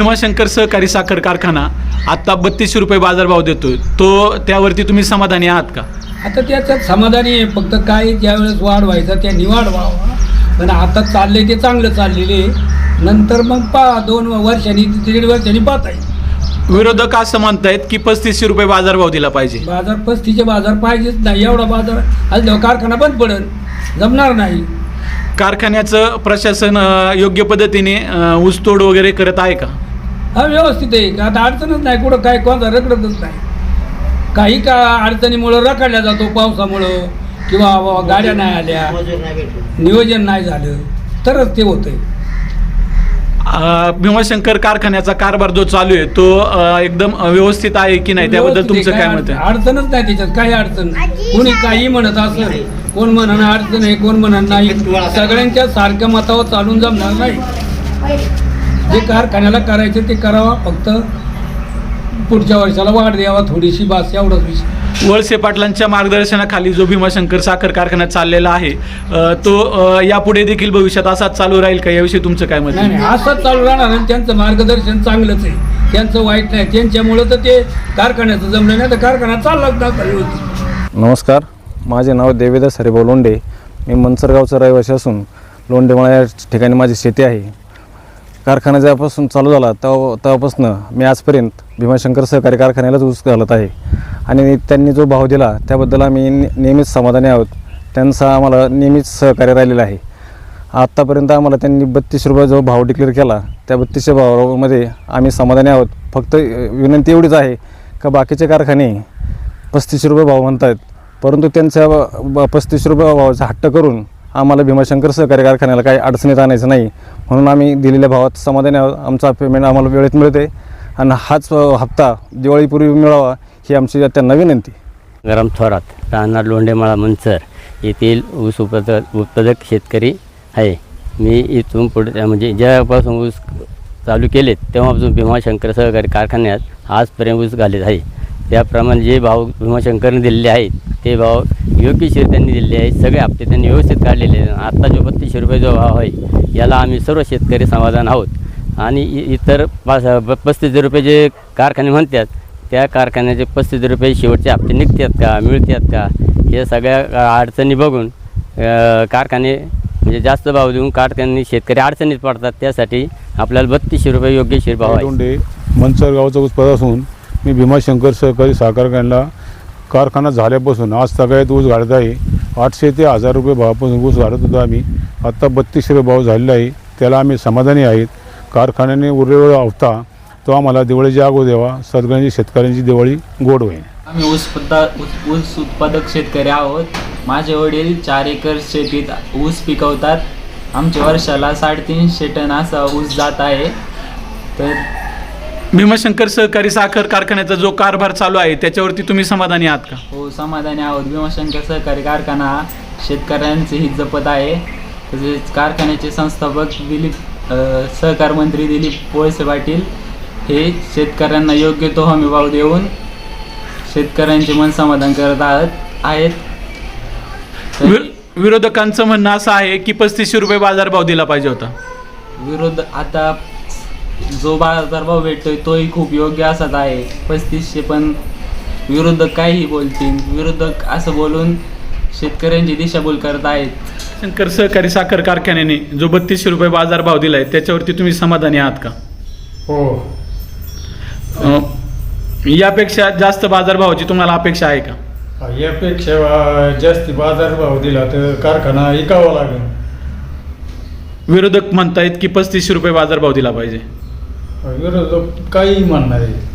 भीमाशंकर सहकारी साखर कारखाना आत्ता बत्तीसशे रुपये बाजारभाव देतोय. तो त्यावरती तुम्ही समाधानी आहात का? आता त्याच्यात समाधानी आहे. फक्त काय ज्यावेळेस वाढ व्हायचा त्यांनी वाढ व्हावा. पण आता चाललंय ते चांगलं चाललेले नंतर मग पा दोन वर्षांनी दीड वर्षांनी पाहता येईल. विरोधक असं म्हणतायत की पस्तीसशे रुपये बाजारभाव दिला पाहिजे. बाजार पस्तीचे बाजार पाहिजेच नाही. एवढा बाजार आज जेव्हा कारखाना बंद पडेल जमणार नाही. कारखान्याचं प्रशासन अ, योग्य पद्धतीने अ, ऊसतोड वगैरे करत आहे का? हा व्यवस्थित आहे. का आता अडचणच नाही. कुठं काय कोणता रखडतच नाही. काही का अडचणीमुळं रखडल्या जातो पावसामुळं. किंवा गाड्या नाही आल्या. नियोजन नाही झालं. तरच ते होतंय. भीमाशंकर कारखान्याचा कारभार जो चालू आहे तो एकदम व्यवस्थित आहे की नाही? त्याबद्दल तुमचं काय मत आहे? अडचणच नाही त्याच्यात. काही अडचण नाही. कोणी काही म्हणत असेल कोण म्हणणं अडचण आहे कोण म्हणत नाही. सगळ्यांच्या सारख्या मतावर चालून जमणार नाही. जे कारखान्याला करायचं ते करावं फक्त पुढच्या वर्षाला वाढ द्यावा थोडीशी बास एवढाच विषय. वळसे पाटलांच्या मार्गदर्शनाखाली जो भीमाशंकर साखर कारखाना चाललेला आहे अ, तो अ, यापुढे देखील भविष्यात असाच चालू राहील का? याविषयी तुमचं काय मत नाही आहे? नाही असंच चालू राहणार आणि त्यांचं मार्गदर्शन चांगलंच आहे. त्यांचं वाईट नाही त्यांच्यामुळं तर ते कारखान्याचं जमलं नाही तर कारखाना चाललाच ना होती. नमस्कार माझे नाव देवेदास हरिभाऊ लोंढे. मी मनसरगावचा रहिवासी असून लोंढेमळा या ठिकाणी माझी शेती आहे. कारखाना जेव्हापासून चालू झाला तेव्हा तेव्हापासून मी आजपर्यंत भीमाशंकर सहकारी कारखान्यालाच ऊस घालत आहे. आणि त्यांनी जो भाव दिला त्याबद्दल आम्ही ने- नेहमीच समाधानी आहोत. त्यांचा आम्हाला नेहमीच सहकार्य राहिलेलं आहे. आत्तापर्यंत आम्हाला त्यांनी बत्तीस रुपये जो भाव डिक्लेअर केला त्या बत्तीसशे भावामध्ये आम्ही समाधानी आहोत. फक्त विनंती एवढीच आहे का बाकीचे कारखाने पस्तीस रुपये भाव म्हणत आहेत परंतु त्यांच्या ब- पस्तीस रुपये भावाचा हट्ट करून आम्हाला भीमाशंकर सहकारी कारखान्याला काही अडचणीत आणायचं नाही. म्हणून आम्ही दिलेल्या भावात समाधानी आहोत. आमचा पेमेंट आम्हाला वेळेत मिळते आणि हाच हप्ता दिवाळीपूर्वी मिळावा ही आमची त्यांना विनंती. गरम थोरात राहणार लोंढेमाळा मंचर येथील ऊस उत्पादक उत्पादक शेतकरी आहे. मी इथून पुढे म्हणजे ज्यापासून ऊस चालू केलेत तेव्हापासून भीमाशंकर सहकारी कारखान्यात आजपर्यंत ऊस घालत आहे. त्याप्रमाणे जे भाव भीमाशंकरने दिलेले आहेत ते भाव योग्यशीर त्यांनी दिलेले आहेत सगळे हप्ते त्यांनी व्यवस्थित काढलेले आहेत. आत्ता जो बत्तीसशे रुपये जो भाव आहे याला आम्ही सर्व शेतकरी समाधान आहोत. आणि इ- इतर पाच पस्तीस रुपये जे कारखाने म्हणतात त्या कारखान्याचे पस्तीस रुपये शेवटचे हप्ते निघतात का मिळतात का हे सगळ्या अडचणी बघून कारखाने म्हणजे जास्त भाव देऊन कारखान्यांनी शेतकरी अडचणीत पडतात. त्यासाठी आपल्याला बत्तीसशे रुपये योग्यशीर भाव आहे. लोंढे मनसर गावचा उत्पाद असून मी भीमाशंकर सहकारी साखर कारखान्याला कारखाना झाल्यापासून आज सगळ्यात ऊस घालत आहे. आठशे ते हजार रुपये भावापासून ऊस घालत होतो आम्ही. आत्ता बत्तीसशे रुपये भाव झालेला आहे. त्याला आम्ही समाधानी आहेत. कारखान्याने उरलेला आवता तो आम्हाला दिवाळीची आगो द्यावा सगळ्यांची शेतकऱ्यांची दिवाळी गोड होईल. आम्ही ऊस ऊस ऊस उत्पादक शेतकरी आहोत. माझे वडील चार एकर शेतीत ऊस पिकवतात. आमच्या वर्षाला साडेतीनशे टन असा ऊस जात आहे. तर भीमाशंकर सहकारी साखर कारखान्याचा जो कारभार चालू आहे त्याच्यावरती तुम्ही समाधानी आहात का? हो समाधानी आहोत. भीमाशंकर सहकारी कारखाना हा शेतकऱ्यांचे हित जपत आहे. तसेच कारखान्याचे संस्थापक दिलीप अ, सहकार मंत्री दिलीप वळसे पाटील हे शेतकऱ्यांना योग्य तो हमी भाव देऊन शेतकऱ्यांचे मन समाधान करत आहात आहेत. तरी- वि- विरोधकांचं म्हणणं असं आहे की पस्तीसशे रुपये बाजारभाव दिला पाहिजे होता. विरोध आता जो बाजारभाव भेटतोय तोही खूप योग्य असाच आहे. पस्तीसशे पण विरोधक काहीही बोलतील. विरोधक असं बोलून शेतकऱ्यांची दिशाभूल करत आहेत. शंकर सहकारी साखर कारखान्याने जो बत्तीसशे रुपये बाजारभाव दिलाय त्याच्यावरती तुम्ही समाधानी आहात का? हो. अ, यापेक्षा जास्त बाजारभावाची तुम्हाला अपेक्षा आहे का? यापेक्षा जास्ती बाजारभाव दिला तर कारखाना विकावा लागेल. विरोधक म्हणतायत की पस्तीसशे रुपये बाजारभाव दिला पाहिजे. विरोधक काही म्हणणार आहे.